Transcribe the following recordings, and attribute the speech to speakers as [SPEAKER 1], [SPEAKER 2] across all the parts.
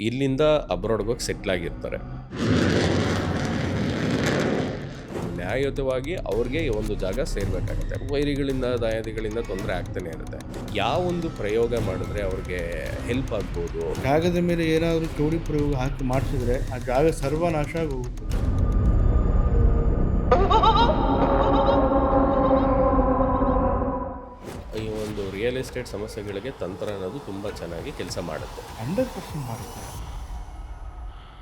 [SPEAKER 1] ಇಲ್ಲಿಂದ ಅಬ್ರಾಡ್ಗೆ ಹೋಗಿ ಸೆಟ್ಲ್ ಆಗಿರ್ತಾರೆ ನ್ಯಾಯಯುತವಾಗಿ ಅವ್ರಿಗೆ ಒಂದು ಜಾಗ ಸೇರ್ಬೇಕಾಗುತ್ತೆ. ವೈರಿಗಳಿಂದ, ದಾಯಾದಿಗಳಿಂದ ತೊಂದರೆ ಆಗ್ತಾನೆ ಇರುತ್ತೆ. ಯಾವೊಂದು ಪ್ರಯೋಗ ಮಾಡಿದ್ರೆ ಅವ್ರಿಗೆ ಹೆಲ್ಪ್ ಆಗ್ಬೋದು?
[SPEAKER 2] ಜಾಗದ ಮೇಲೆ ಏನಾದರೂ ಚೌಡಿ ಪ್ರಯೋಗ ಹಾಕಿ ಮಾಡಿಸಿದ್ರೆ ಆ ಜಾಗ ಸರ್ವನಾಶ ಆಗೋಗುತ್ತೆ.
[SPEAKER 1] ರಿಯಲ್ ಎಸ್ಟೇಟ್ ಸಮಸ್ಯೆಗಳಿಗೆ ತಂತ್ರ ಅನ್ನೋದು ತುಂಬ ಚೆನ್ನಾಗಿ ಕೆಲಸ ಮಾಡುತ್ತೆ.
[SPEAKER 2] ಹಂಡ್ರೆಡ್ ಪರ್ಸೆಂಟ್ ಮಾಡುತ್ತೆ.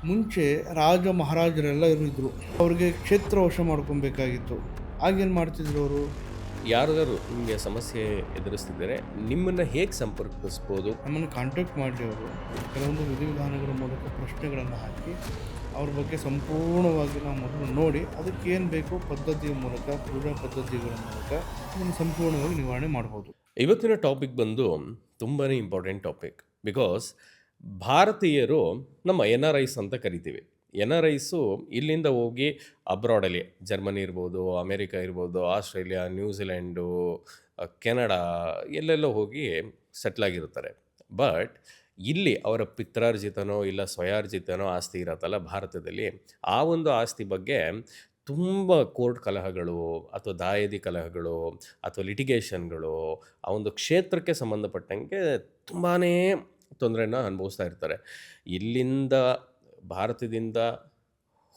[SPEAKER 2] ಮುಂಚೆ ರಾಜ ಮಹಾರಾಜರೆಲ್ಲ ಇರಿದ್ರು. ಅವ್ರಿಗೆ ಕ್ಷೇತ್ರ ವಶ ಮಾಡ್ಕೊಬೇಕಾಗಿತ್ತು. ಆಗೇನು ಮಾಡ್ತಿದ್ರು ಅವರು?
[SPEAKER 1] ಯಾರಾದರೂ ನಿಮಗೆ ಸಮಸ್ಯೆ ಎದುರಿಸ್ತಿದ್ದರೆ ನಿಮ್ಮನ್ನು ಹೇಗೆ ಸಂಪರ್ಕಿಸ್ಬೋದು?
[SPEAKER 2] ನಮ್ಮನ್ನು ಕಾಂಟ್ಯಾಕ್ಟ್ ಮಾಡಿ ಅವರು. ಕೆಲವೊಂದು ವಿಧಿವಿಧಾನಗಳ ಮೂಲಕ ಪ್ರಶ್ನೆಗಳನ್ನು ಹಾಕಿ ಅವ್ರ ಬಗ್ಗೆ ಸಂಪೂರ್ಣವಾಗಿ ನಾವು ಮೊದಲು ನೋಡಿ ಅದಕ್ಕೆ ಏನು ಬೇಕು ಪದ್ಧತಿಯ ಮೂಲಕ ಪೂಜಾ ಪದ್ಧತಿಗಳ ಮೂಲಕ ಅದನ್ನು ಸಂಪೂರ್ಣವಾಗಿ ನಿವಾರಣೆ ಮಾಡ್ಬೋದು.
[SPEAKER 1] ಇವತ್ತಿನ ಟಾಪಿಕ್ ಬಂದು ತುಂಬಾ ಇಂಪಾರ್ಟೆಂಟ್ ಟಾಪಿಕ್ ಬಿಕಾಸ್ ಭಾರತೀಯರು ನಮ್ಮ ಎನ್ ಆರ್ ಐಸ್ ಅಂತ ಕರಿತೀವಿ. ಎನ್ ಆರ್ ಐಸು ಇಲ್ಲಿಂದ ಹೋಗಿ ಅಬ್ರಾಡಲ್ಲಿ ಜರ್ಮನಿ ಇರ್ಬೋದು ಅಮೇರಿಕಾ ಇರ್ಬೋದು ಆಸ್ಟ್ರೇಲಿಯಾ ನ್ಯೂಜಿಲೆಂಡು ಕೆನಡಾ ಎಲ್ಲೆಲ್ಲೋ ಹೋಗಿ ಸೆಟ್ಲ್ ಆಗಿರ್ತಾರೆ ಬಟ್ ಇಲ್ಲಿ ಅವರ ಪಿತ್ರಾರ್ಜಿತನೋ ಇಲ್ಲ ಸ್ವಯಾರ್ಜಿತನೋ ಆಸ್ತಿ ಇರತ್ತಲ್ಲ ಭಾರತದಲ್ಲಿ, ಆ ಒಂದು ಆಸ್ತಿ ಬಗ್ಗೆ ತುಂಬ ಕೋರ್ಟ್ ಕಲಹಗಳು ಅಥವಾ ದಾಯದಿ ಕಲಹಗಳು ಅಥವಾ ಲಿಟಿಗೇಷನ್ಗಳು ಆ ಒಂದು ಕ್ಷೇತ್ರಕ್ಕೆ ಸಂಬಂಧಪಟ್ಟಂಗೆ ತುಂಬಾ ತೊಂದರೆನ ಅನುಭವಿಸ್ತಾ ಇರ್ತಾರೆ. ಇಲ್ಲಿಂದ ಭಾರತದಿಂದ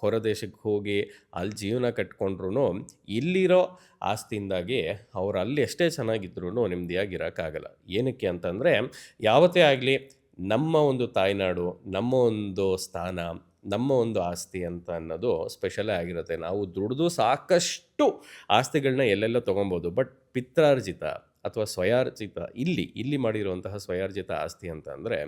[SPEAKER 1] ಹೊರ ದೇಶಕ್ಕೆ ಹೋಗಿ ಅಲ್ಲಿ ಜೀವನ ಕಟ್ಕೊಂಡ್ರು ಇಲ್ಲಿರೋ ಆಸ್ತಿಯಿಂದಾಗಿ ಅವ್ರು ಅಲ್ಲಿ ಎಷ್ಟೇ ಚೆನ್ನಾಗಿದ್ರೂ ನೆಮ್ಮದಿಯಾಗಿರೋಕ್ಕಾಗಲ್ಲ. ಏನಕ್ಕೆ ಅಂತಂದರೆ ಯಾವತ್ತೇ ಆಗಲಿ ನಮ್ಮ ಒಂದು ತಾಯ್ನಾಡು, ನಮ್ಮ ಒಂದು ಸ್ಥಾನ ನಮ್ಮ ಒಂದು ಆಸ್ತಿ ಅಂತ ಅನ್ನೋದು ಸ್ಪೆಷಲೇ ಆಗಿರುತ್ತೆ. ನಾವು ದುಡಿದು ಸಾಕಷ್ಟು ಆಸ್ತಿಗಳನ್ನ ಎಲ್ಲೆಲ್ಲ ತೊಗೊಬೋದು ಬಟ್ ಪಿತ್ರಾರ್ಜಿತ ಅಥವಾ ಸ್ವಯಾರ್ಜಿತ ಇಲ್ಲಿ ಇಲ್ಲಿ ಮಾಡಿರುವಂತಹ ಸ್ವಯಾರ್ಜಿತ ಆಸ್ತಿ ಅಂತ ಅಂದರೆ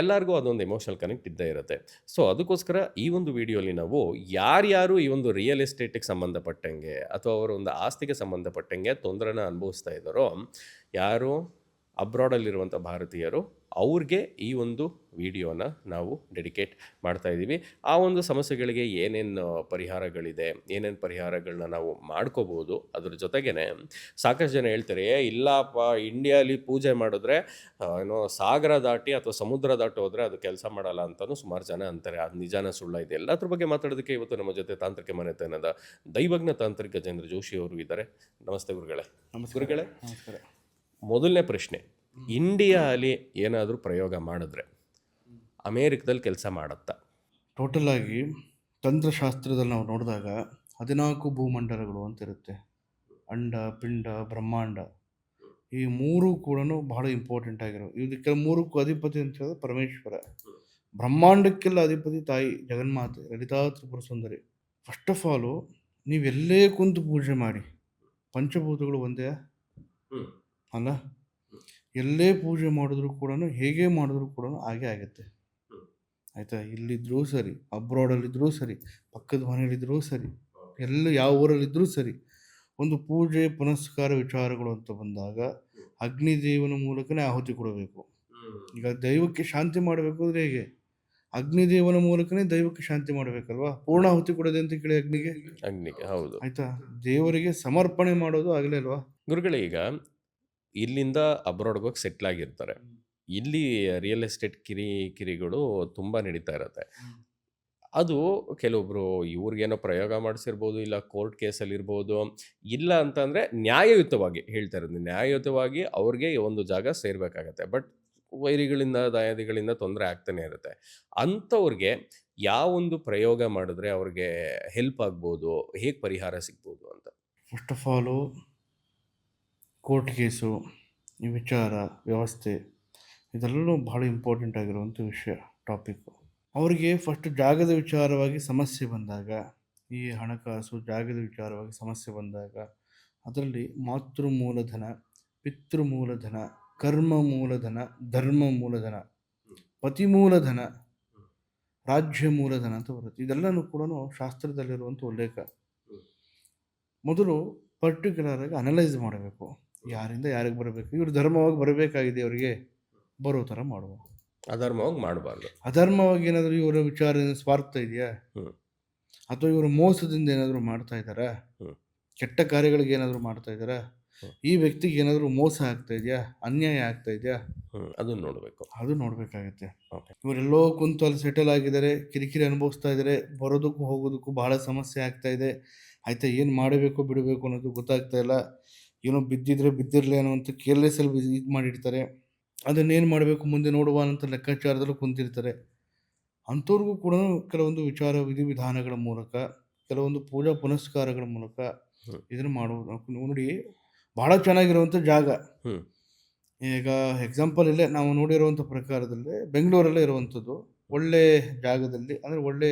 [SPEAKER 1] ಎಲ್ಲರಿಗೂ ಅದೊಂದು ಎಮೋಷನಲ್ ಕನೆಕ್ಟ್ ಇದ್ದೇ ಇರುತ್ತೆ. ಸೊ ಅದಕ್ಕೋಸ್ಕರ ಈ ಒಂದು ವಿಡಿಯೋಲಿ ನಾವು ಯಾರ್ಯಾರು ಈ ಒಂದು ರಿಯಲ್ ಎಸ್ಟೇಟಿಗೆ ಸಂಬಂಧಪಟ್ಟಂಗೆ ಅಥವಾ ಅವರ ಒಂದು ಆಸ್ತಿಗೆ ಸಂಬಂಧಪಟ್ಟಂಗೆ ತೊಂದರೆನ ಅನುಭವಿಸ್ತಾ ಇದ್ದಾರೋ, ಯಾರು? ಅಬ್ರಾಡಲ್ಲಿರುವಂಥ ಭಾರತೀಯರು ಅವ್ರಿಗೆ ಈ ಒಂದು ವಿಡಿಯೋನ ನಾವು ಡೆಡಿಕೇಟ್ ಮಾಡ್ತಾ ಇದ್ದೀವಿ. ಆ ಒಂದು ಸಮಸ್ಯೆಗಳಿಗೆ ಏನೇನು ಪರಿಹಾರಗಳಿದೆ ಏನೇನು ಪರಿಹಾರಗಳನ್ನ ನಾವು ಮಾಡ್ಕೋಬೋದು ಅದ್ರ ಜೊತೆಗೇ ಸಾಕಷ್ಟು ಜನ ಹೇಳ್ತಾರೆ "ಏ, ಇಲ್ಲಪ್ಪ ಇಂಡಿಯಾಲಿ ಪೂಜೆ ಮಾಡಿದ್ರೆ ಏನೋ ಸಾಗರ ದಾಟಿ ಅಥವಾ ಸಮುದ್ರ ದಾಟಿ ಹೋದರೆ ಅದು ಕೆಲಸ ಮಾಡಲ್ಲ ಅಂತಲೂ ಸುಮಾರು ಜನ ಅಂತಾರೆ. ಅದು ನಿಜಾನ ಸುಳ್ಳ ಇದೆ. ಎಲ್ಲದ್ರ ಬಗ್ಗೆ ಮಾತಾಡೋದಕ್ಕೆ ಇವತ್ತು ನಮ್ಮ ಜೊತೆ ತಾಂತ್ರಿಕ ಮನೆತನದ ದೈವಜ್ಞ ತಾಂತ್ರಿಕ ಜೇಂದ್ರ ಜೋಶಿ ಅವರು ಇದ್ದಾರೆ. ನಮಸ್ತೆ ಗುರುಗಳೇ. ಗುರುಗಳೇ.
[SPEAKER 2] ನಮಸ್ಕಾರ.
[SPEAKER 1] ಮೊದಲನೇ ಪ್ರಶ್ನೆ ಇಂಡಿಯಾಲಿ ಏನಾದರೂ ಪ್ರಯೋಗ ಮಾಡಿದ್ರೆ ಅಮೇರಿಕದಲ್ಲಿ ಕೆಲಸ ಮಾಡುತ್ತಾ?
[SPEAKER 2] ಟೋಟಲ್ ಆಗಿ ತಂತ್ರಶಾಸ್ತ್ರದಲ್ಲಿ ನಾವು ನೋಡಿದಾಗ ಹದಿನಾಲ್ಕು ಭೂಮಂಡಲಗಳು ಅಂತ ಇರುತ್ತೆ. ಅಂಡ ಪಿಂಡ ಬ್ರಹ್ಮಾಂಡ. ಈ ಮೂರು ಕೂಡ ಬಹಳ ಇಂಪಾರ್ಟೆಂಟ್ ಆಗಿರೋ ಇದಕ್ಕೆ ಮೂರಕ್ಕೂ ಅಧಿಪತಿ ಅಂತ ಹೇಳಿದ್ರೆ ಪರಮೇಶ್ವರ. ಬ್ರಹ್ಮಾಂಡಕ್ಕೆಲ್ಲ ಅಧಿಪತಿ ತಾಯಿ ಜಗನ್ಮಾತೆ Lalita Tripura Sundari. First of all ನೀವೆಲ್ಲೇ ಕುಂತು ಪೂಜೆ ಮಾಡಿ. ಪಂಚಭೂತಗಳು ಒಂದೇ? ಅಲ್ಲ? ಎಲ್ಲೇ ಪೂಜೆ ಮಾಡಿದ್ರು ಕೂಡ ಹೇಗೆ ಮಾಡಿದ್ರು ಕೂಡ ಹಾಗೆ ಆಗುತ್ತೆ. ಆಯಿತಾ? ಇಲ್ಲಿದ್ದರೂ ಸರಿ ಅಬ್ರಾಡಲ್ಲಿದ್ದರೂ ಸರಿ ಪಕ್ಕದ ಮನೆಯಲ್ಲಿದ್ದರೂ ಸರಿ ಎಲ್ಲ ಯಾವ ಊರಲ್ಲಿದ್ದರೂ ಸರಿ ಒಂದು ಪೂಜೆ ಪುನಸ್ಕಾರ ವಿಚಾರಗಳು ಅಂತ ಬಂದಾಗ ಅಗ್ನಿದೇವನ ಮೂಲಕನೇ ಆಹುತಿ ಕೊಡಬೇಕು. ಈಗ ದೈವಕ್ಕೆ ಶಾಂತಿ ಮಾಡಬೇಕು ಅಂದರೆ ಹೇಗೆ? ಅಗ್ನಿದೇವನ ಮೂಲಕನೇ ದೈವಕ್ಕೆ ಶಾಂತಿ ಮಾಡಬೇಕಲ್ವಾ? ಪೂರ್ಣಾಹುತಿ ಕೊಡೋದೆ ಅಂತ ಕೇಳಿ ಅಗ್ನಿಗೆ?
[SPEAKER 1] ಅಗ್ನಿಗೆ ಹೌದು.
[SPEAKER 2] ಆಯ್ತಾ? ದೇವರಿಗೆ ಸಮರ್ಪಣೆ ಮಾಡೋದು ಆಗಲೇ ಅಲ್ವಾ?
[SPEAKER 1] ಗುರುಗಳೇ ಈಗ ಇಲ್ಲಿಂದ ಅಬ್ರಾಡ್ಗೆ ಹೋಗಿ ಸೆಟ್ಲ್ ಆಗಿರ್ತಾರೆ. ಇಲ್ಲಿ ರಿಯಲ್ ಎಸ್ಟೇಟ್ ಕಿರಿ ಕಿರಿಗಳು ತುಂಬ ನಡೀತಾ ಇರುತ್ತೆ. ಅದು ಕೆಲವೊಬ್ರು ಇವ್ರಿಗೇನೋ ಪ್ರಯೋಗ ಮಾಡಿಸಿರ್ಬೋದು ಇಲ್ಲ ಕೋರ್ಟ್ ಕೇಸಲ್ಲಿ ಇರ್ಬೋದು ಇಲ್ಲ ಅಂತಂದರೆ ನ್ಯಾಯಯುತವಾಗಿ ಹೇಳ್ತಾ ಇರೋದು. ನ್ಯಾಯಯುತವಾಗಿ ಅವ್ರಿಗೆ ಒಂದು ಜಾಗ ಸೇರಬೇಕಾಗತ್ತೆ. ಬಟ್ ವೈರಿಗಳಿಂದ ದಾಯಾದಿಗಳಿಂದ ತೊಂದರೆ ಆಗ್ತಾನೆ ಇರುತ್ತೆ. ಅಂಥವ್ರಿಗೆ ಯಾವೊಂದು ಪ್ರಯೋಗ ಮಾಡಿದ್ರೆ ಅವ್ರಿಗೆ ಹೆಲ್ಪ್ ಆಗ್ಬೋದು ಹೇಗೆ ಪರಿಹಾರ ಸಿಗ್ಬೋದು ಅಂತ?
[SPEAKER 2] First of all court case ಈ ವಿಚಾರ ವ್ಯವಸ್ಥೆ ಇದೆಲ್ಲವೂ ಬಹಳ ಇಂಪಾರ್ಟೆಂಟ್ ಆಗಿರುವಂಥ ವಿಷಯ ಟಾಪಿಕ್ಕು ಅವರಿಗೆ ಫಸ್ಟ್ ಜಾಗದ ವಿಚಾರವಾಗಿ ಸಮಸ್ಯೆ ಬಂದಾಗ ಈ ಹಣಕಾಸು ಜಾಗದ ವಿಚಾರವಾಗಿ ಸಮಸ್ಯೆ ಬಂದಾಗ ಅದರಲ್ಲಿ ಮಾತೃ ಮೂಲಧನ ಪಿತೃ ಮೂಲಧನ ಕರ್ಮ ಮೂಲಧನ ಧರ್ಮ ಮೂಲಧನ ಪತಿ ಮೂಲಧನ ರಾಜ್ಯ ಮೂಲಧನ ಅಂತ ಬರುತ್ತೆ. ಇದೆಲ್ಲನೂ ಕೂಡ ಶಾಸ್ತ್ರದಲ್ಲಿರುವಂಥ ಉಲ್ಲೇಖ. ಮೊದಲು ಪರ್ಟಿಕ್ಯುಲರ್ ಆಗಿ ಅನಲೈಸ್ ಮಾಡಬೇಕು. ಯಾರಿಂದ ಯಾರಿಗೆ ಬರಬೇಕು? ಇವರು ಧರ್ಮವಾಗಿ ಬರಬೇಕಾಗಿದೆ ಅವರಿಗೆ. ಬರೋ ಥರ ಮಾಡುವ.
[SPEAKER 1] ಅಧರ್ಮವಾಗಿ ಮಾಡಬಾರ್ದು.
[SPEAKER 2] ಅಧರ್ಮವಾಗಿ ಏನಾದರೂ ಇವರ ವಿಚಾರ ಸ್ವಾರ್ಥ ಇದೆಯಾ. ಅಥವಾ ಇವರು ಮೋಸದಿಂದ ಏನಾದರೂ ಮಾಡ್ತಾ ಇದ್ದಾರಾ. ಕೆಟ್ಟ ಕಾರ್ಯಗಳಿಗೆ ಏನಾದರೂ ಮಾಡ್ತಾ ಇದ್ದಾರಾ? ಈ ವ್ಯಕ್ತಿಗೆ ಏನಾದರೂ ಮೋಸ ಆಗ್ತಾ ಇದೆಯಾ? ಅನ್ಯಾಯ ಆಗ್ತಾ ಇದೆಯಾ?
[SPEAKER 1] ಅದನ್ನು ನೋಡಬೇಕು.
[SPEAKER 2] ಅದು ನೋಡಬೇಕಾಗತ್ತೆ. ಇವರೆಲ್ಲೋ ಕುಂತು ಅಲ್ಲಿ ಸೆಟಲ್ ಆಗಿದ್ದಾರೆ ಕಿರಿಕಿರಿ ಅನುಭವಿಸ್ತಾ ಇದ್ದಾರೆ ಬರೋದಕ್ಕೂ ಹೋಗೋದಕ್ಕೂ ಬಹಳ ಸಮಸ್ಯೆ ಆಗ್ತಾ ಇದೆ. ಆಯ್ತಾ ಏನು ಮಾಡಬೇಕು ಬಿಡಬೇಕು ಅನ್ನೋದು ಗೊತ್ತಾಗ್ತಾ ಇಲ್ಲ. ಏನೋ ಬಿದ್ದಿದ್ರೆ ಬಿದ್ದಿರಲಿ ಅನ್ನೋಂಥ ಕೇರ್ಲೆಸ್ಸಲ್ಲಿ ಇದು ಮಾಡಿರ್ತಾರೆ. ಅದನ್ನೇನು ಮಾಡಬೇಕು? ಮುಂದೆ ನೋಡುವ ಅಂತ ಲೆಕ್ಕಾಚಾರದಲ್ಲೂ ಕುಂತಿರ್ತಾರೆ. ಅಂಥವ್ರಿಗೂ ಕೂಡ ಕೆಲವೊಂದು ವಿಚಾರ ವಿಧಿವಿಧಾನಗಳ ಮೂಲಕ ಕೆಲವೊಂದು ಪೂಜಾ ಪುನಸ್ಕಾರಗಳ ಮೂಲಕ. ಇದನ್ನು ಮಾಡುವುದು. ನೋಡಿ ಭಾಳ ಚೆನ್ನಾಗಿರುವಂಥ ಜಾಗ. ಈಗ ಎಕ್ಸಾಂಪಲ್ ಇಲ್ಲೇ ನಾವು ನೋಡಿರುವಂಥ ಪ್ರಕಾರದಲ್ಲಿ ಬೆಂಗಳೂರಲ್ಲೇ ಇರುವಂಥದ್ದು. ಒಳ್ಳೆ ಜಾಗದಲ್ಲಿ ಅಂದರೆ ಒಳ್ಳೆ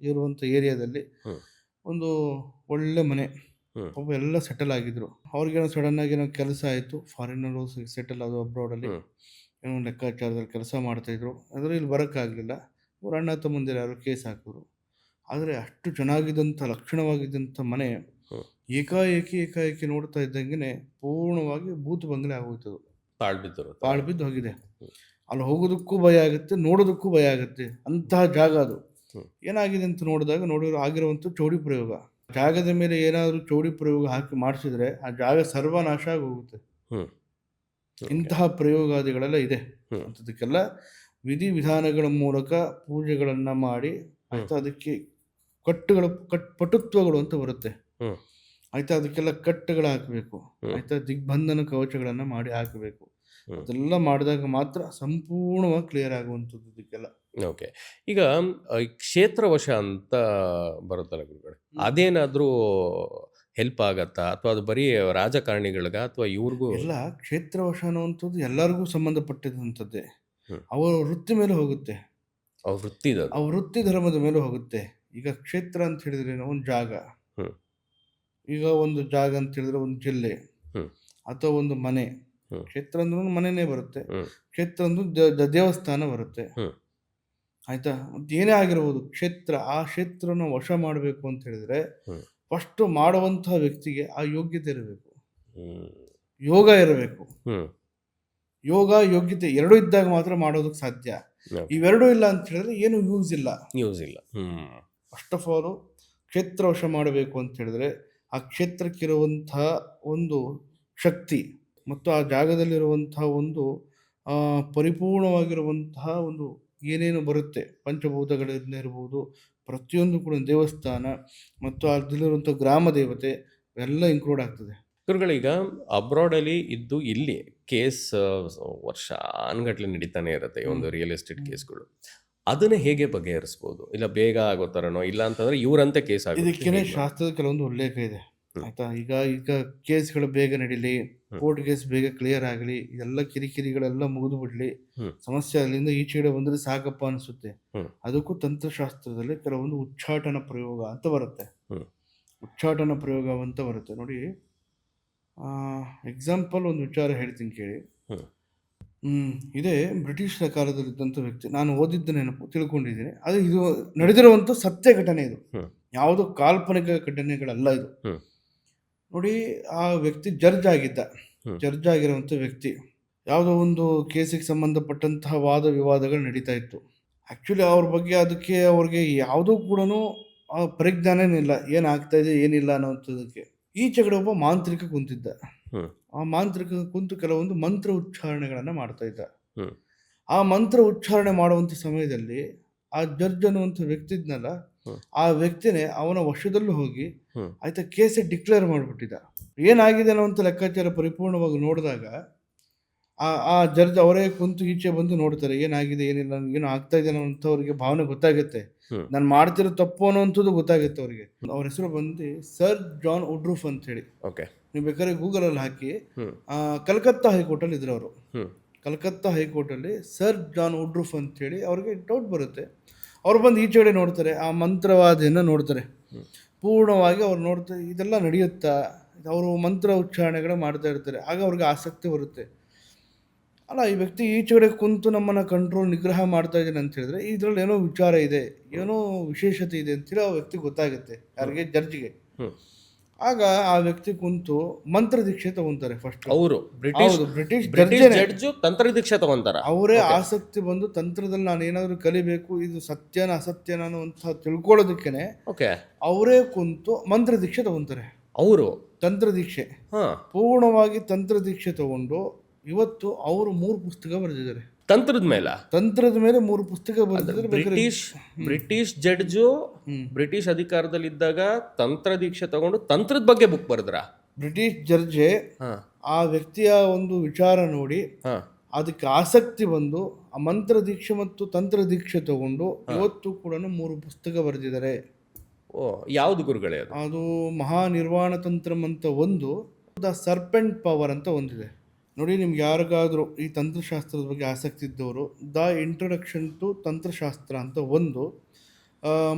[SPEAKER 2] ಇರುವಂಥ ಏರಿಯಾದಲ್ಲಿ ಒಂದು ಒಳ್ಳೆ ಮನೆ. ಎಲ್ಲ ಸೆಟಲ್ ಆಗಿದ್ರು. ಅವ್ರಿಗೇನೋ ಸಡನ್ನಾಗಿ ಏನೋ ಕೆಲಸ ಆಯಿತು. ಫಾರಿನರು ಸೆಟಲ್ ಆದವು ಅಬ್ರಾಡಲ್ಲಿ. ಏನೋ ಲೆಕ್ಕಾಚಾರದಲ್ಲಿ ಕೆಲಸ ಮಾಡ್ತಾಯಿದ್ರು ಆದರೆ ಇಲ್ಲಿ ಬರೋಕ್ಕಾಗಲಿಲ್ಲ ಅವ್ರ ಅಣ್ಣ ತಮ್ಮಂದಿರು ಯಾರು ಕೇಸ್ ಹಾಕಿದ್ರು. ಆದರೆ ಅಷ್ಟು ಚೆನ್ನಾಗಿದ್ದಂಥ ಲಕ್ಷಣವಾಗಿದ್ದಂಥ ಮನೆ. ಏಕಾಏಕಿ ಏಕಾಏಕಿ ನೋಡ್ತಾ ಇದ್ದಂಗೆ ಪೂರ್ಣವಾಗಿ ಭೂತ ಬಂಗಲೆ ಆಗೋಯ್ತದು.
[SPEAKER 1] ಪಾಳ್ ಬಿದ್ದರು
[SPEAKER 2] ಪಾಳು ಬಿದ್ದು ಹೋಗಿದೆ. ಅಲ್ಲಿ ಹೋಗೋದಕ್ಕೂ ಭಯ ಆಗುತ್ತೆ ನೋಡೋದಕ್ಕೂ ಭಯ ಆಗುತ್ತೆ. ಅಂತಹ ಜಾಗ ಅದು. ಏನಾಗಿದೆ ಅಂತ ನೋಡಿದಾಗ ನೋಡಿರೋ ಆಗಿರುವಂಥ ಚೌಡಿ ಪ್ರಯೋಗ. ಜಾಗದ ಮೇಲೆ ಏನಾದರೂ ಚೌಡಿ ಪ್ರಯೋಗ ಹಾಕಿ ಮಾಡಿಸಿದ್ರೆ ಆ ಜಾಗ ಸರ್ವನಾಶ
[SPEAKER 1] ಆಗೋಗುತ್ತೆ.
[SPEAKER 2] ಇಂತಹ ಪ್ರಯೋಗಾದಿಗಳೆಲ್ಲ ಇದೆ.
[SPEAKER 1] ಅಂತದಕ್ಕೆಲ್ಲ
[SPEAKER 2] ಅಂಥದಕ್ಕೆಲ್ಲ ವಿಧಿ ವಿಧಾನಗಳ ಮೂಲಕ ಪೂಜೆಗಳನ್ನು ಮಾಡಿ ಆಯ್ತಾ ಅದಕ್ಕೆ ಕಟ್ಟುಗಳು ಕಟ್ ಪಟುತ್ವಗಳು ಅಂತ ಬರುತ್ತೆ. ಆಯ್ತಾ ಅದಕ್ಕೆಲ್ಲ ಕಟ್ಟುಗಳು ಹಾಕಬೇಕು. ಆಯ್ತಾ ದಿಗ್ಬಂಧನ ಕವಚಗಳನ್ನು ಮಾಡಿ ಹಾಕಬೇಕು. ಅದೆಲ್ಲ ಮಾಡಿದಾಗ ಮಾತ್ರ ಸಂಪೂರ್ಣವಾಗಿ ಕ್ಲಿಯರ್ ಆಗುವಂಥದ್ದು ಇದಕ್ಕೆಲ್ಲ.
[SPEAKER 1] ಓಕೆ ಈಗ ಈ ಕ್ಷೇತ್ರವಶ ಅಂತ ಬರುತ್ತಲ್ಲ ಗುರುಗಳೇ ಅದೇನಾದರೂ ಹೆಲ್ಪ್ ಆಗತ್ತಾ ಅಥವಾ ಅದು ಬರೀ ರಾಜಕಾರಣಿಗಳಿಗ ಅಥವಾ ಇವ್ರಿಗೂ
[SPEAKER 2] ಎಲ್ಲ ಕ್ಷೇತ್ರವಶ ಅನ್ನುವಂಥದ್ದು ಎಲ್ಲರಿಗೂ ಸಂಬಂಧಪಟ್ಟಿದಂಥದ್ದೇ
[SPEAKER 1] ಹ್ಮ್.
[SPEAKER 2] ಅವರ ವೃತ್ತಿ ಮೇಲೆ ಹೋಗುತ್ತೆ
[SPEAKER 1] ಅವ್ರ ವೃತ್ತಿ
[SPEAKER 2] ಆ ವೃತ್ತಿ ಧರ್ಮದ ಮೇಲೆ ಹೋಗುತ್ತೆ ಈಗ ಕ್ಷೇತ್ರ ಅಂತ ಹೇಳಿದ್ರೆ ಏನು? ಒಂದು ಜಾಗ
[SPEAKER 1] ಹ್ಮ್.
[SPEAKER 2] ಈಗ ಒಂದು ಜಾಗ ಅಂತ ಹೇಳಿದ್ರೆ ಒಂದು ಜಿಲ್ಲೆ
[SPEAKER 1] ಹ್ಮ್.
[SPEAKER 2] ಅಥವಾ ಒಂದು ಮನೆ
[SPEAKER 1] ಹ್ಮ್.
[SPEAKER 2] ಕ್ಷೇತ್ರ ಅಂದ್ರೂ ಮನೆನೇ ಬರುತ್ತೆ
[SPEAKER 1] ಹ್ಮ್.
[SPEAKER 2] ಕ್ಷೇತ್ರ ಅಂದ್ರೆ ದ- ದ- ದೇವಸ್ಥಾನ ಬರುತ್ತೆ
[SPEAKER 1] ಹ್ಮ್.
[SPEAKER 2] ಆಯ್ತಾ? ಏನೇ ಆಗಿರ್ಬೋದು ಕ್ಷೇತ್ರ ಆ ಕ್ಷೇತ್ರನ ವಶ ಮಾಡಬೇಕು ಅಂತ ಹೇಳಿದ್ರೆ. ಫಸ್ಟ್ ಮಾಡುವಂತಹ ವ್ಯಕ್ತಿಗೆ ಆ ಯೋಗ್ಯತೆ ಇರಬೇಕು. ಯೋಗ ಇರಬೇಕು. ಯೋಗ ಯೋಗ್ಯತೆ ಎರಡೂ ಇದ್ದಾಗ ಮಾತ್ರ ಮಾಡೋದಕ್ಕೆ ಸಾಧ್ಯ. ಇವೆರಡೂ ಇಲ್ಲ ಅಂತ ಹೇಳಿದ್ರೆ ಏನು ಯೂಸ್ ಇಲ್ಲ.
[SPEAKER 1] ನ್ಯೂಸ್ ಇಲ್ಲ.
[SPEAKER 2] ಫಸ್ಟ್ ಆಫ್ ಆಲ್ ಕ್ಷೇತ್ರ ವಶ ಮಾಡಬೇಕು ಅಂತ ಹೇಳಿದ್ರೆ ಆ ಕ್ಷೇತ್ರಕ್ಕಿರುವಂತಹ ಒಂದು ಶಕ್ತಿ ಮತ್ತು ಆ ಜಾಗದಲ್ಲಿರುವಂತಹ ಒಂದು ಪರಿಪೂರ್ಣವಾಗಿರುವಂತಹ ಒಂದು ಏನೇನು ಬರುತ್ತೆ? ಪಂಚಭೂತಗಳಿಂದ ಇರ್ಬೋದು ಪ್ರತಿಯೊಂದು ಕೂಡ ದೇವಸ್ಥಾನ ಮತ್ತು ಅದರಲ್ಲಿರುವಂಥ ಗ್ರಾಮ ದೇವತೆ ಎಲ್ಲ ಇನ್ಕ್ಲೂಡ್ ಆಗ್ತದೆ.
[SPEAKER 1] ಗುರುಗಳೀಗ ಅಬ್ರಾಡಲ್ಲಿ ಇದ್ದು ಇಲ್ಲಿ ಕೇಸ್ ವರ್ಷ ಅನ್ಗಟ್ಲೆ ನಡೀತಾನೆ ಇರುತ್ತೆ ಈ ಒಂದು ರಿಯಲ್ ಎಸ್ಟೇಟ್. ಕೇಸ್ಗಳು ಅದನ್ನ ಹೇಗೆ ಬಗೆಹರಿಸ್ಬೋದು? ಇಲ್ಲ ಬೇಗ ಆಗೋ ಥರನೋ ಇಲ್ಲ ಅಂತಂದ್ರೆ ಇವರಂತೆ ಕೇಸ್
[SPEAKER 2] ಇದಕ್ಕೇನೆ
[SPEAKER 1] ಇದಕ್ಕೆ
[SPEAKER 2] ಶಾಸ್ತ್ರದ ಕೆಲವೊಂದು ಉಲ್ಲೇಖ ಇದೆ. ಆಯಿತಾ? ಈಗ ಈಗ ಕೇಸ್ಗಳು ಬೇಗ ನಡೀಲಿ. ಕೋರ್ಟ್ ಕೇಸ್ ಬೇಗ ಕ್ಲಿಯರ್ ಆಗಲಿ ಎಲ್ಲ ಕಿರಿಕಿರಿಗಳೆಲ್ಲ ಮುಗಿದು ಬಿಡ್ಲಿ ಸಮಸ್ಯೆ ಅಲ್ಲಿಂದ ಈಚೆಗಡೆ ಬಂದ್ರೆ ಸಾಕಪ್ಪ ಅನಿಸುತ್ತೆ. ಅದಕ್ಕೂ ತಂತ್ರಶಾಸ್ತ್ರದಲ್ಲಿ ಕೆಲವೊಂದು ಉಚ್ಚಾಟನ ಪ್ರಯೋಗ ಅಂತ ಬರುತ್ತೆ. ಉಚ್ಚಾಟನ ಪ್ರಯೋಗ ಅಂತ ಬರುತ್ತೆ. ನೋಡಿ ಎಕ್ಸಾಂಪಲ್ ಒಂದು ವಿಚಾರ ಹೇಳ್ತೀನಿ ಕೇಳಿ. ಇದೇ ಬ್ರಿಟಿಷರ ಕಾಲದಲ್ಲಿದ್ದಂಥ ವ್ಯಕ್ತಿ ನಾನು ಓದಿದ್ದ ನೆನಪು ತಿಳ್ಕೊಂಡಿದ್ದೀನಿ. ಅದು ಇದು ನಡೆದಿರುವಂಥ ಸತ್ಯ ಘಟನೆ ಇದು. ಯಾವುದೋ ಕಾಲ್ಪನಿಕ ಘಟನೆಗಳಲ್ಲ ಇದು. ನೋಡಿ ಆ ವ್ಯಕ್ತಿ ಜಡ್ಜ್ ಆಗಿದ್ದ. ಜಡ್ಜ್ ಆಗಿರುವಂಥ ವ್ಯಕ್ತಿ. ಯಾವುದೋ ಒಂದು ಕೇಸಿಗೆ ಸಂಬಂಧಪಟ್ಟಂತಹ ವಾದ ವಿವಾದಗಳು ನಡೀತಾ ಇತ್ತು. ಆ್ಯಕ್ಚುಲಿ ಅವ್ರ ಬಗ್ಗೆ ಅದಕ್ಕೆ ಅವ್ರಿಗೆ ಯಾವುದೂ ಕೂಡ ಪರಿಜ್ಞಾನನೇ ಇಲ್ಲ. ಏನಾಗ್ತಾ ಇದೆ ಏನಿಲ್ಲ ಅನ್ನೋಂಥದ್ದಕ್ಕೆ ಈಚೆಗಡೆ ಒಬ್ಬ ಮಾಂತ್ರಿಕ ಕುಂತಿದ್ದ. ಆ ಮಾಂತ್ರಿಕ ಕುಂತು ಕೆಲವೊಂದು ಮಂತ್ರ ಉಚ್ಚಾರಣೆಗಳನ್ನು ಮಾಡ್ತಾ ಇದ್ದ. ಆ ಮಂತ್ರ ಉಚ್ಚಾರಣೆ ಮಾಡುವಂಥ ಸಮಯದಲ್ಲಿ ಆ ಜರ್ಜ್ ಅನ್ನುವಂಥ ವ್ಯಕ್ತಿ ಇದ್ನಲ್ಲ ಆ ವ್ಯಕ್ತಿನೇ ಅವನ ವಶದಲ್ಲೂ ಹೋಗಿ. ಆಯ್ತಾ ಕೇಸೆ ಡಿಕ್ಲೇರ್ ಮಾಡಿಬಿಟ್ಟಿದ್ದ. ಏನಾಗಿದೆ ಅಂತ ಲೆಕ್ಕಾಚಾರ ಪರಿಪೂರ್ಣವಾಗಿ ನೋಡಿದಾಗ ಆ ಆ ಜಡ್ಜ್ ಅವರೇ ಕುಂತು ಈಚೆ ಬಂದು ನೋಡ್ತಾರೆ ಏನಾಗಿದೆ ಏನಿಲ್ಲ ಏನು ಆಗ್ತಾ ಇದೆ ಅನ್ನೋಂಥವ್ರಿಗೆ ಭಾವನೆ ಗೊತ್ತಾಗುತ್ತೆ. ನಾನು ಮಾಡ್ತಿರೋ ತಪ್ಪು ಅನ್ನೋಂಥದ್ದು ಗೊತ್ತಾಗುತ್ತೆ ಅವ್ರಿಗೆ. ಅವ್ರ ಹೆಸರು ಬಂದು ಸರ್ ಜಾನ್ ಉಡ್ರೂಫ್ ಅಂತ ಹೇಳಿ.
[SPEAKER 1] ಓಕೆ.
[SPEAKER 2] ನೀವು ಬೇಕಾದ್ರೆ ಗೂಗಲಲ್ಲಿ ಹಾಕಿ. ಕಲ್ಕತ್ತಾ ಹೈಕೋರ್ಟಲ್ಲಿ ಇದ್ರು ಅವರು. ಕಲ್ಕತ್ತಾ ಹೈಕೋರ್ಟಲ್ಲಿ ಸರ್ ಜಾನ್ ಉಡ್ರೂಫ್ ಅಂತೇಳಿ ಅವ್ರಿಗೆ ಡೌಟ್ ಬರುತ್ತೆ. ಅವ್ರು ಬಂದು ಈಚೆಡೆ ನೋಡ್ತಾರೆ ಆ ಮಂತ್ರವಾದಿಯನ್ನು ನೋಡ್ತಾರೆ. ಪೂರ್ಣವಾಗಿ ಅವ್ರು ನೋಡ್ತಾ ಇದೆಲ್ಲ ನಡೆಯುತ್ತಾ? ಅವರು ಮಂತ್ರ ಉಚ್ಚಾರಣೆಗಳು ಮಾಡ್ತಾ ಇರ್ತಾರೆ. ಆಗ ಅವ್ರಿಗೆ ಆಸಕ್ತಿ ಬರುತ್ತೆ. ಅಲ್ಲ ಈ ವ್ಯಕ್ತಿ ಈಚೆಗಡೆ ಕುಂತು ನಮ್ಮನ್ನು ಕಂಟ್ರೋಲ್ ನಿಗ್ರಹ ಮಾಡ್ತಾ ಇದ್ದಾನೆ ಅಂತ ಹೇಳಿದ್ರೆ ಇದರಲ್ಲಿ ಏನೋ ವಿಚಾರ ಇದೆ ಏನೋ ವಿಶೇಷತೆ ಇದೆ ಅಂತೇಳಿ ಆ ವ್ಯಕ್ತಿ ಗೊತ್ತಾಗುತ್ತೆ ಯಾರಿಗೆ? ಜಡ್ಜ್ಗೆ. ಆಗ ಆ ವ್ಯಕ್ತಿ ಕುಂತು ಮಂತ್ರ ದೀಕ್ಷೆ ತಗೊಂತಾರೆ ಫಸ್ಟ್
[SPEAKER 1] ಅವರು ಬ್ರಿಟಿಷ್
[SPEAKER 2] ಬ್ರಿಟಿಷ್
[SPEAKER 1] ಜಡ್ಜು ತಂತ್ರ ದೀಕ್ಷೆ ತಗೊಂತಾರೆ.
[SPEAKER 2] ಅವರೇ ಆಸಕ್ತಿ ಬಂದು ತಂತ್ರದಲ್ಲಿ ನಾನು ಏನಾದರೂ ಕಲಿಬೇಕು ಇದು ಸತ್ಯನ ಅಸತ್ಯನ ಅನ್ನುವಂಥ ತಿಳ್ಕೊಳ್ಳೋದಕ್ಕೇನೆ
[SPEAKER 1] ಓಕೆ
[SPEAKER 2] ಅವರೇ ಕುಂತು ಮಂತ್ರ ದೀಕ್ಷೆ ತಗೊಂತಾರೆ.
[SPEAKER 1] ಅವರು?
[SPEAKER 2] ತಂತ್ರ ದೀಕ್ಷೆ
[SPEAKER 1] ಹಾಂ.
[SPEAKER 2] ಪೂರ್ಣವಾಗಿ ತಂತ್ರ ದೀಕ್ಷೆ ತಗೊಂಡು ಇವತ್ತು ಅವರು ಮೂರು ಪುಸ್ತಕ ಬರೆದಿದ್ದಾರೆ.
[SPEAKER 1] ತಂತ್ರದ ಮೇಲೆ?
[SPEAKER 2] ತಂತ್ರದ ಮೇಲೆ ಮೂರು ಪುಸ್ತಕ ಬರೆದಿದ್ದಾರೆ
[SPEAKER 1] ಬ್ರಿಟಿಷ್ ಬ್ರಿಟಿಷ್ ಜಡ್ಜು ಬ್ರಿಟಿಷ್ ಅಧಿಕಾರದಲ್ಲಿದ್ದಾಗ ತಂತ್ರ ದೀಕ್ಷೆ ತಗೊಂಡು ತಂತ್ರದ ಬಗ್ಗೆ ಬುಕ್ ಬರೆದ್ರ?
[SPEAKER 2] ಬ್ರಿಟಿಷ್
[SPEAKER 1] ಜರ್ಜೆ
[SPEAKER 2] ಆ ವ್ಯಕ್ತಿಯ ಒಂದು ವಿಚಾರ ನೋಡಿ ಅದಕ್ಕೆ ಆಸಕ್ತಿ ಬಂದು ಆ ಮಂತ್ರ ದೀಕ್ಷೆ ಮತ್ತು ತಂತ್ರ ದೀಕ್ಷೆ ತಗೊಂಡು ಇವತ್ತು ಕೂಡ ಮೂರು ಪುಸ್ತಕ ಬರೆದಿದ್ದಾರೆ.
[SPEAKER 1] ಓ ಯಾವ್ದು ಗುರುಗಳೇ ಅದು?
[SPEAKER 2] ಅದು ಮಹಾನಿರ್ವಾಣ ತಂತ್ರಂ ಅಂತ ಒಂದು ದ ಸರ್ಪೆಂಟ್ ಪವರ್ ಅಂತ ಒಂದಿದೆ. ನೋಡಿ ನಿಮ್ಗೆ ಯಾರಿಗಾದರೂ ಈ ತಂತ್ರಶಾಸ್ತ್ರದ ಬಗ್ಗೆ ಆಸಕ್ತಿ ಇದ್ದವರು ದ ಇಂಟ್ರೊಡಕ್ಷನ್ ಟು ತಂತ್ರಶಾಸ್ತ್ರ ಅಂತ ಒಂದು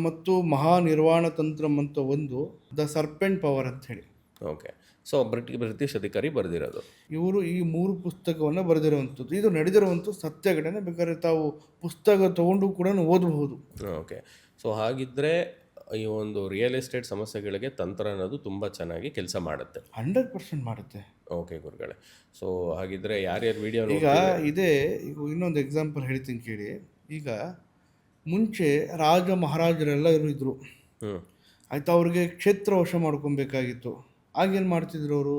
[SPEAKER 2] ಮತ್ತು ಮಹಾನಿರ್ವಾಣ ತಂತ್ರಂ ಅಂತ ಒಂದು ದ ಸರ್ಪೆಂಟ್ ಪವರ್ ಅಂತ ಹೇಳಿ.
[SPEAKER 1] ಓಕೆ. ಸೊ ಬ್ರಿಟಿ ಬ್ರಿಟಿಷ್ ಅಧಿಕಾರಿ ಬರೆದಿರೋದು.
[SPEAKER 2] ಇವರು ಈ ಮೂರು ಪುಸ್ತಕವನ್ನು ಬರೆದಿರುವಂಥದ್ದು. ಇದು ನಡೆದಿರುವಂಥ ಸತ್ಯ ಘಟನೆ ಬೇಕಾದ್ರೆ ತಾವು ಪುಸ್ತಕ ತಗೊಂಡು ಕೂಡ ಓದಬಹುದು.
[SPEAKER 1] ಓಕೆ. ಸೊ ಹಾಗಿದ್ರೆ ಈ ಒಂದು ರಿಯಲ್ ಎಸ್ಟೇಟ್ ಸಮಸ್ಯೆಗಳಿಗೆ ತಂತ್ರ ಅನ್ನೋದು ತುಂಬ ಚೆನ್ನಾಗಿ ಕೆಲಸ ಮಾಡುತ್ತೆ.
[SPEAKER 2] ಹಂಡ್ರೆಡ್ ಪರ್ಸೆಂಟ್ ಮಾಡುತ್ತೆ.
[SPEAKER 1] ಓಕೆ ಗುರುಗಳೇ. ಸೊ ಹಾಗಿದ್ರೆ ಯಾರ್ಯಾರು ವಿಡಿಯೋ
[SPEAKER 2] ಈಗ ಇದೇ ಈಗ ಇನ್ನೊಂದು ಎಕ್ಸಾಂಪಲ್ ಹೇಳ್ತೀನಿ ಕೇಳಿ. ಈಗ ಮುಂಚೆ ರಾಜ ಮಹಾರಾಜರೆಲ್ಲ ಇರಿದ್ರು
[SPEAKER 1] ಹ್ಞೂ
[SPEAKER 2] ಆಯ್ತು ಅವ್ರಿಗೆ ಕ್ಷೇತ್ರ ವಶ ಮಾಡ್ಕೊಬೇಕಾಗಿತ್ತು. ಆಗೇನು ಮಾಡ್ತಿದ್ರು ಅವರು?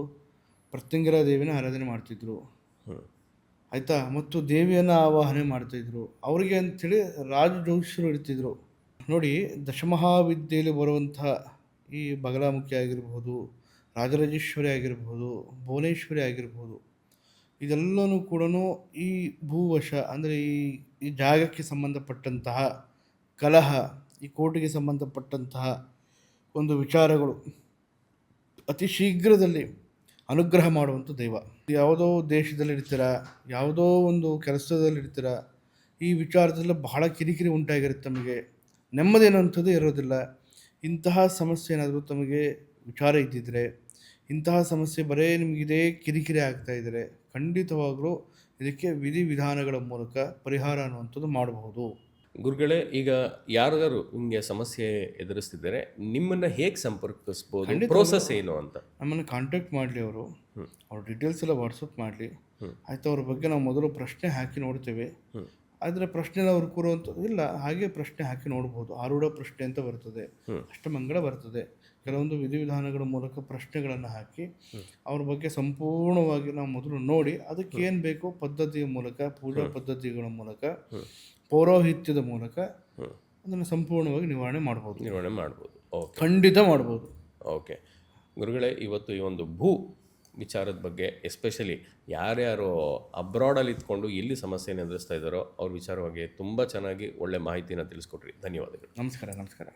[SPEAKER 2] ಪ್ರತ್ಯಂಗಿರ ದೇವಿನ ಆರಾಧನೆ ಮಾಡ್ತಿದ್ರು.
[SPEAKER 1] ಆಯಿತಾ
[SPEAKER 2] ಆಯ್ತಾ? ಮತ್ತು ದೇವಿಯನ್ನು ಆವಾಹನೆ ಮಾಡ್ತಿದ್ರು. ಅವರಿಗೆ ಅಂಥೇಳಿ ರಾಜ ಜೋಶರು ಇಡ್ತಿದ್ರು ನೋಡಿ ದಶಮಹಾವಿದ್ಯೆಯಲ್ಲಿ ಬರುವಂಥ ಈ ಬಗಲಾಮುಖಿ ಆಗಿರ್ಬೋದು ರಾಜರಾಜೇಶ್ವರಿ ಆಗಿರ್ಬೋದು ಭುವನೇಶ್ವರಿ ಆಗಿರ್ಬೋದು ಇದೆಲ್ಲನೂ ಕೂಡ ಈ ಭೂವಶ, ಅಂದರೆ ಈ ಈ ಜಾಗಕ್ಕೆ ಸಂಬಂಧಪಟ್ಟಂತಹ ಕಲಹ, ಈ ಕೋಟಿಗೆ ಸಂಬಂಧಪಟ್ಟಂತಹ ಒಂದು ವಿಚಾರಗಳು ಅತಿ ಶೀಘ್ರದಲ್ಲಿ ಅನುಗ್ರಹ ಮಾಡುವಂಥ ದೈವ. ಯಾವುದೋ ದೇಶದಲ್ಲಿ ಇರ್ತೀರ, ಯಾವುದೋ ಒಂದು ಕೆಲಸದಲ್ಲಿ ಇರ್ತೀರ, ಈ ವಿಚಾರದಲ್ಲಿ ಬಹಳ ಕಿರಿಕಿರಿ ಉಂಟಾಗಿರುತ್ತೆ ತಮಗೆ. ನೆಮ್ಮದಿ ಅನ್ನುವಂಥದ್ದು ಇರೋದಿಲ್ಲ. ಇಂತಹ ಸಮಸ್ಯೆ ಏನಾದರೂ ತಮಗೆ ವಿಚಾರ ಇದ್ದಿದ್ರೆ ಇಂತಹ ಸಮಸ್ಯೆ ಬರೇ ನಿಮಗಿದೆ ಕಿರಿಕಿರಿ ಆಗ್ತಾ ಇದ್ದರೆ ಖಂಡಿತವಾಗಲೂ ಇದಕ್ಕೆ ವಿಧಿವಿಧಾನಗಳ ಮೂಲಕ ಪರಿಹಾರ ಅನ್ನುವಂಥದ್ದು ಮಾಡಬಹುದು.
[SPEAKER 1] ಗುರುಗಳೇ ಈಗ ಯಾರಾದರೂ ನಿಮಗೆ ಸಮಸ್ಯೆ ಎದುರಿಸ್ತಿದ್ದಾರೆ ನಿಮ್ಮನ್ನು ಹೇಗೆ ಸಂಪರ್ಕಿಸ್ಬೋದು ಪ್ರೋಸೆಸ್ ಏನು ಅಂತ?
[SPEAKER 2] ನಮ್ಮನ್ನು ಕಾಂಟ್ಯಾಕ್ಟ್ ಮಾಡಲಿ ಅವರು. ಅವ್ರ ಡೀಟೇಲ್ಸ್ ಎಲ್ಲ ವಾಟ್ಸಪ್ ಮಾಡಲಿ. ಆಯಿತು ಅವ್ರ ಬಗ್ಗೆ ನಾವು ಮೊದಲು ಪ್ರಶ್ನೆ ಹಾಕಿ ನೋಡ್ತೇವೆ. ಆದರೆ ಪ್ರಶ್ನೆನ ಅವ್ರು ಕೂರುವಂಥದ್ದು ಇಲ್ಲ. ಹಾಗೆ ಪ್ರಶ್ನೆ ಹಾಕಿ ನೋಡ್ಬೋದು. ಆರೂಢ ಪ್ರಶ್ನೆ ಅಂತ ಬರ್ತದೆ. ಅಷ್ಟಮಂಗಳ ಬರ್ತದೆ. ಕೆಲವೊಂದು ವಿಧಿವಿಧಾನಗಳ ಮೂಲಕ ಪ್ರಶ್ನೆಗಳನ್ನು ಹಾಕಿ ಅವ್ರ ಬಗ್ಗೆ ಸಂಪೂರ್ಣವಾಗಿ ನಾವು ಮೊದಲು ನೋಡಿ ಅದಕ್ಕೆ ಏನು ಬೇಕೋ? ಪದ್ಧತಿಯ ಮೂಲಕ ಪೂಜಾ ಪದ್ಧತಿಗಳ ಮೂಲಕ ಪೌರೋಹಿತ್ಯದ ಮೂಲಕ ಅದನ್ನು ಸಂಪೂರ್ಣವಾಗಿ ನಿವಾರಣೆ ಮಾಡ್ಬೋದು.
[SPEAKER 1] ನಿರ್ವಹಣೆ ಮಾಡ್ಬೋದು.
[SPEAKER 2] ಖಂಡಿತ ಮಾಡ್ಬೋದು.
[SPEAKER 1] ಓಕೆ. ಗುರುಗಳೇ ಇವತ್ತು ಈ ಒಂದು ಭೂ ವಿಚಾರದ ಬಗ್ಗೆ ಎಸ್ಪೆಷಲಿ ಯಾರ್ಯಾರು ಅಬ್ರಾಡಲ್ಲಿ ಇದ್ಕೊಂಡು ಎಲ್ಲಿ ಸಮಸ್ಯೆಯನ್ನು ಎದುರಿಸ್ತಾ ಇದ್ದಾರೋ ಅವ್ರ ವಿಚಾರವಾಗಿ ತುಂಬ ಚೆನ್ನಾಗಿ ಒಳ್ಳೆ ಮಾಹಿತಿನ ತಿಳಿಸ್ಕೊಟ್ರಿ. ಧನ್ಯವಾದಗಳು.
[SPEAKER 2] ನಮಸ್ಕಾರ ನಮಸ್ಕಾರ.